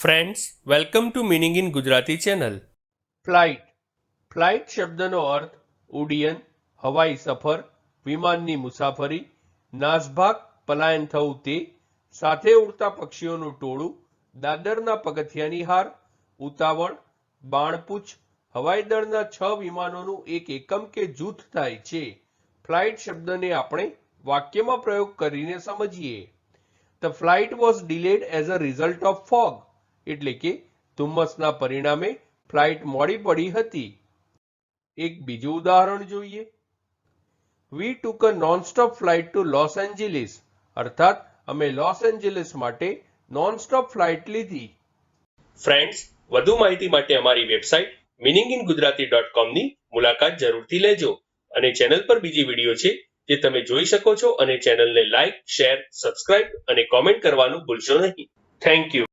Friends welcome to meaning in Gujarati channel flight flight શબ્દનો અર્થ ઉડ્ડયન, હવાઈ સફર, વિમાનની મુસાફરી, નાસભાગ, પલાયન થવું તે, સાથે ઉડતા પક્ષીઓનું ટોળું, દાદરના પગથિયાની હાર, ઉતાવળ બાણપૂછ હવાઈ દળના છ વિમાનોનું એક એકમ કે જૂથ થાય છે. ફ્લાઇટ શબ્દને આપણે વાક્યમાં પ્રયોગ કરીને સમજીએ. The flight was delayed as a result of fog એટલે કે ધુમ્મસના પરિણામે ફ્લાઇટ મોડી પડી હતી. એક બીજું ઉદાહરણ જોઈએ. We took a nonstop flight to Los Angeles. અર્થાત, અમે લોસ એન્જિલિસ માટે નોનસ્ટોપ ફ્લાઇટ લીધી. ફ્રેન્ડ્સ, વધુ માહિતી માટે અમારી website meaning in Gujarati dot કોમની મુલાકાત જરૂરથી લેજો અને ચેનલ પર બીજી વીડિયો છે જે તમે જોઈ શકો છો અને ચેનલને લાઇક, શેર, સબસ્ક્રાઇબ અને કોમેન્ટ કરવાનું ભૂલશો નહીં. Thank you.